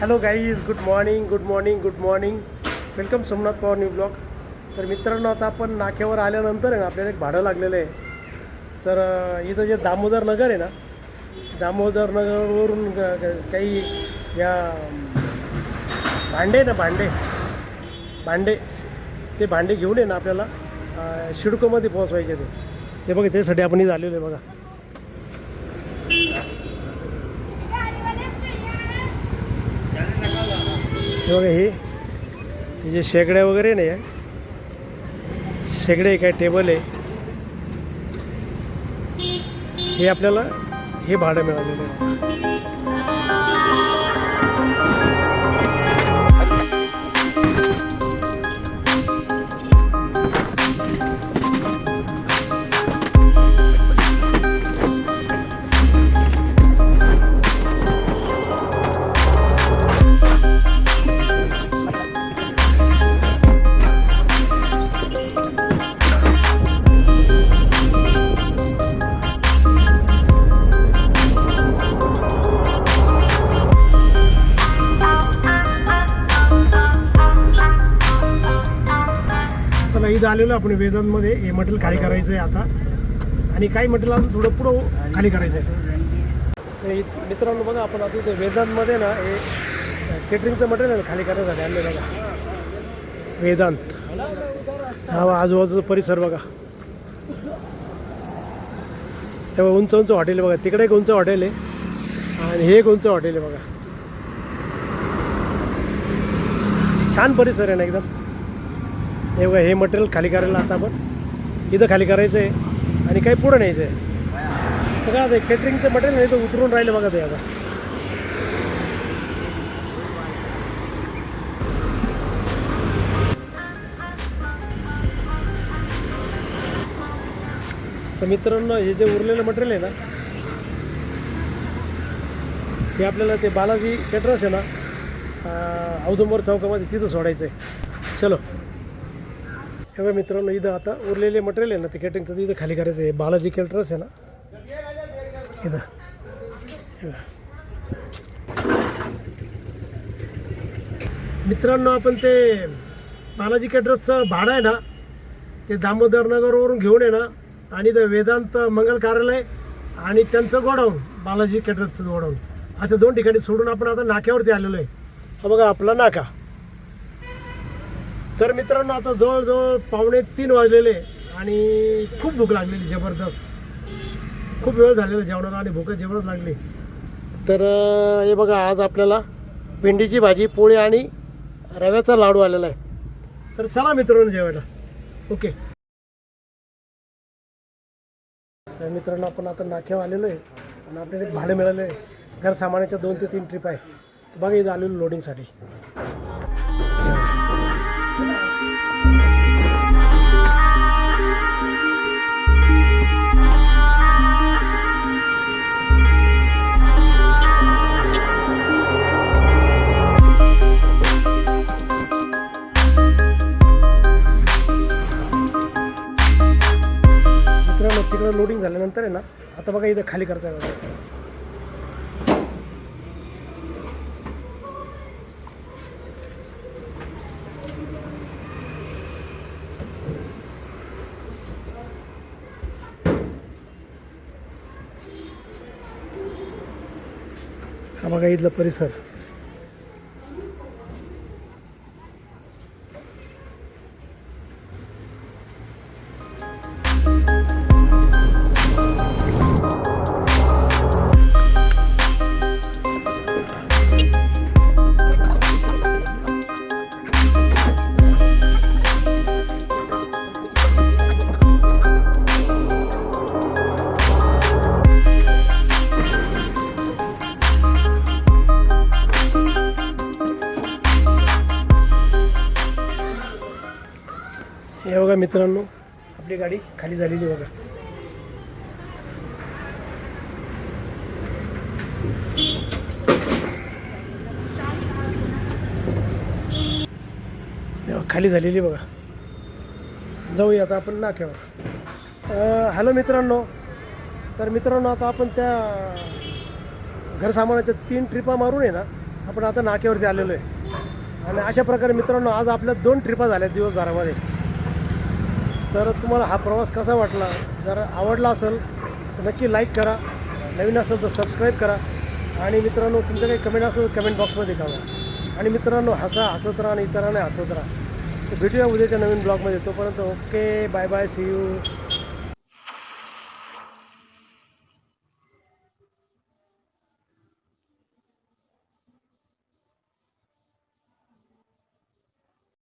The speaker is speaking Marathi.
Hello guys good morning good morning good morning welcome Somnath Pawar new blog तर मित्रांनो आता आपण नाक्यावर आल्यानंतर आहे ना आपल्याला एक भाडं लागलेलं आहे. तर इथं जे दामोदर नगर आहे ना दामोदर नगरवरून काही या भांडे ना भांडे. भांडे ते भांडे घेऊन आहे ना आपल्याला शिडकोमध्ये पोहोचवायचे ते. ते बघा त्यासाठी आपण इथं आलेलो आहे बघा. हे. बघा हे जे शेगड्या वगैरे नाही आहे. शेगडे काय टेबल आहे. हे आपल्याला हे भाडं मिळालेलं आहे. चला आलेलो आपण वेदांतमध्ये. हे मटेरियल खाली करायचं आहे आता. आणि काही मटेरियल अजून थोडं पुढं खाली करायचं आहे तर इथं- मित्रांनो बघा आपण आता ते वेदांतमध्ये ना हे केटरिंगचं मटेरियल खाली करायचं आणलं बघा. वेदांत. हा आजूबाजूचा परिसर बघा. तेव्हा उंच उंच हॉटेल बघा. तिकडे एक उंच हॉटेल आहे. आणि हे एक उंच हॉटेल आहे बघा. छान परिसर आहे ना एकदम. हे बघा हे मटेरियल खाली करायला आता आपण. इथं खाली करायचं आहे आणि काही पुढं न्यायचं आहे बघा ते केटरिंगचं मटेरियल नाही तर उतरून राहिलं बघा ते आता. तर मित्रांनो हे जे उरलेलं मटेरियल आहे ना हे आपल्याला ते बालाजी केटरस आहे ना औदुंबर चौकामध्ये तिथं सोडायचं आहे चलो. हे मित्रांनो इथं आता उरलेले मटेरियल आहे ना ते केटरिंगचं ते इथं खाली करायचं आहे. बालाजी केटरस आहे ना? इथं. हे मित्रांनो आपण ते बालाजी केटरसचं भाडं आहे ना ते दामोदर नगरवरून घेऊन आहे ना आणि ते वेदांत मंगल कार्यालय आणि त्यांचं गोडाऊन बालाजी केटरसचं गोडाऊन. अशा दोन ठिकाणी सोडून आपण आता नाक्यावरती आलेलो आहे. हा बघा आपला नाका. तर मित्रांनो आता जवळजवळ पावणे तीन वाजलेले आणि खूप भूक लागलेली जबरदस्त. खूप वेळ झालेला जेवणाला आणि भूक जेवणच लागली. तर हे बघा आज आपल्याला भेंडीची भाजी पोळी आणि रव्याचा लाडू आलेला आहे. तर चला मित्रांनो जेवायला. ओके. तर मित्रांनो आपण आता नाक्यावर आलेलो आहे आणि आपल्याला एक भाडं मिळालं आहे. घर सामानाच्या दोन ते तीन ट्रिप आहे. बघा इथं आलेलो लोडिंगसाठी झाल्यानंतर आहे ना आता बघा इथं खाली करता येणार हा बघा इथलं परिसर. हे बघा मित्रांनो आपली गाडी खाली झालेली बघा. खाली झालेली बघा. जाऊया आता आपण नाक्यावर. हॅलो मित्रांनो. तर मित्रांनो आता आपण त्या घर सामानाच्या तीन ट्रिपा मारून आहे ना आपण आता नाक्यावरती आलेलो आहे. आणि अशा प्रकारे मित्रांनो आज आपल्या दोन ट्रिपा झाल्या दिवसभरामध्ये. तर तुम्हाला हा प्रवास कसा वाटला? जर आवडला असेल तर नक्की लाईक करा. नवीन असेल तर सबस्क्राईब करा. आणि मित्रांनो तुमचं काही कमेंट असेल तर कमेंट बॉक्समध्ये कळवा. आणि मित्रांनो हसा हसत राहा आणि इतरांना हसत राहा. तर भेटूया उद्याच्या नवीन ब्लॉगमध्ये तोपर्यंत okay bye bye see you